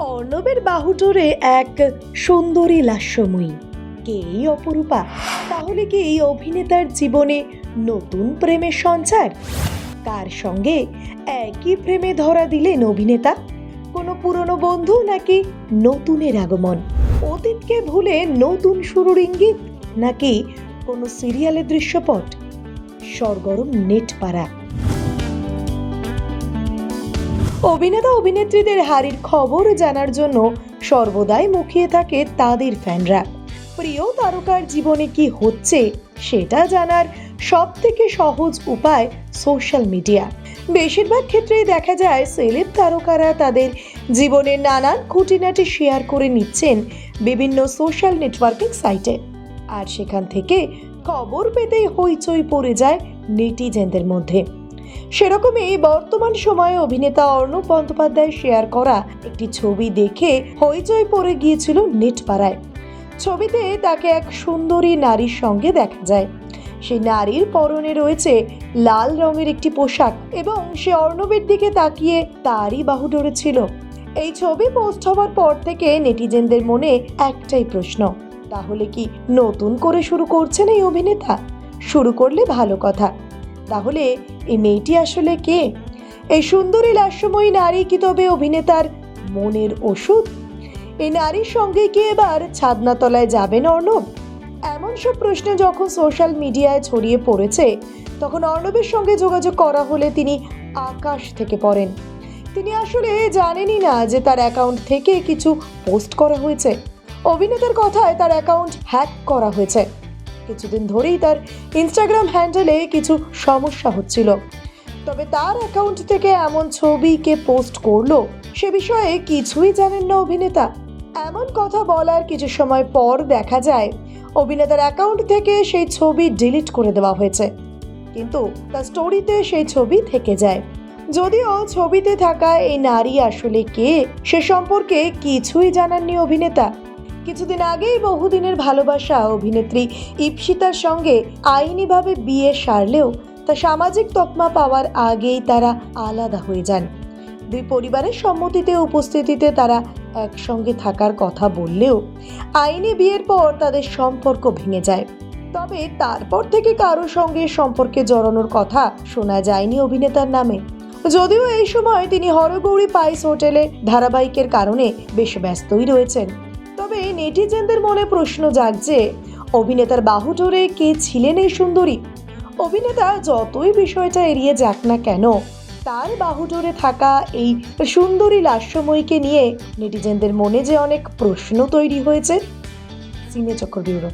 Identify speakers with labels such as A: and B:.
A: অর্ণবের বাহুডোরে এক সুন্দরী লাস্যময়ী। কে এই অপরূপা? তাহলে কি এই অভিনেতার জীবনে নতুন প্রেমের সঞ্চার? কার সঙ্গে একই প্রেমে ধরা দিলেন অভিনেতা? কোনো পুরনো বন্ধু নাকি নতুনের আগমন? অতীতকে ভুলে নতুন শুরুর ইঙ্গিত নাকি কোনো সিরিয়ালের দৃশ্যপট? সরগরম নেট পাড়া অভিনেতা অভিনেত্রীদের হারির খবর জানার জন্য সর্বদাই মুখিয়ে থাকে তাদের ফ্যানরা। প্রিয় তারকার জীবনে কি হচ্ছে সেটা জানার সব থেকে সহজ উপায় সোশ্যাল মিডিয়া। বেশিরভাগ ক্ষেত্রেই দেখা যায় সেলেব তারকারা তাদের জীবনের নানান খুঁটিনাটি শেয়ার করে নিচ্ছেন বিভিন্ন সোশ্যাল নেটওয়ার্কিং সাইটে। আর সেখান থেকে খবর পেতেই হইচই পড়ে যায় নেটিজেনদের মধ্যে। সেরকমই বর্তমান সময়ে অভিনেতা অর্ণব বন্দ্যোপাধ্যায় শেয়ার করা একটি ছবি দেখে হইচই পড়ে গিয়েছিল নেট পাড়ায় ছবিতে তাকে এক সুন্দরী নারীর সঙ্গে দেখা যায়। সেই নারীর পরনে রয়েছে লাল রঙের একটি পোশাক এবং সে অর্ণবের দিকে তাকিয়ে তারই বাহু ধরেছিল। এই ছবি পোস্ট হওয়ার পর থেকে নেটিজেনদের মনে একটাই প্রশ্ন, তাহলে কি নতুন করে শুরু করছেন এই অভিনেতা? শুরু করলে ভালো কথা। তাহলে এই মেয়েটি আসলে কে? এই সুন্দরী লাস্যময়ী নারী কি তবে অভিনেতার মনের ওষুধ? এই নারীর সঙ্গে কি এবার ছাদনাতলায় যাবেন অর্ণব? এমন সব প্রশ্ন যখন সোশ্যাল মিডিয়ায় ছড়িয়ে পড়েছে, তখন অর্ণবের সঙ্গে যোগাযোগ করা হলে তিনি আকাশ থেকে পড়েন। তিনি আসলে জানেনই না যে তার অ্যাকাউন্ট থেকে কিছু পোস্ট করা হয়েছে। অভিনেতার কথায় তার অ্যাকাউন্ট হ্যাক করা হয়েছে। কিছুদিন ধরেই তার ইনস্টাগ্রাম হ্যান্ডেলে কিছু সমস্যা হচ্ছিল। তবে তার অ্যাকাউন্ট থেকে এমন ছবি কে পোস্ট করল, সে বিষয়ে কিছুই জানেন না অভিনেতা। এমন কথা বলার কিছু সময় পর দেখা যায়, অভিনেতার অ্যাকাউন্ট থেকে সেই ছবি ডিলিট করে দেওয়া হয়েছে। কিন্তু তার স্টোরিতে সেই ছবি থেকে যায়। যদিও ছবিতে থাকা এই নারী আসলে কে, সে সম্পর্কে কিছুই জানাননি অভিনেতা। কিছুদিন আগেই বহুদিনের ভালোবাসা অভিনেত্রী ইপসিতার সঙ্গে আইনিভাবে বিয়ে সারলেও তা সামাজিক তকমা পাওয়ার আগেই তারা আলাদা হয়ে যান। দুই পরিবারের সম্মতিতে উপস্থিতিতে তারা একসঙ্গে থাকার কথা বললেও আইনি বিয়ের পর তাদের সম্পর্ক ভেঙে যায়। তবে তারপর থেকে কারও সঙ্গে সম্পর্কে জড়ানোর কথা শোনা যায়নি অভিনেতার নামে। যদিও এই সময় তিনি হরগৌরী পাইস হোটেলে ধারাবাহিকের কারণে বেশ ব্যস্তই রয়েছেন। তবে নেটিজেনদের মনে প্রশ্ন জাগছে, অভিনেতার বাহুটোরে কে ছিলেন এই সুন্দরী? অভিনেতা যতই বিষয়টা এড়িয়ে যাক না কেন, তার বাহুডোরে থাকা এই সুন্দরী লাস্যময়ীকে নিয়ে নেটিজেনদের মনে যে অনেক প্রশ্ন তৈরি হয়েছে। সিনে চক্র ব্যুরো।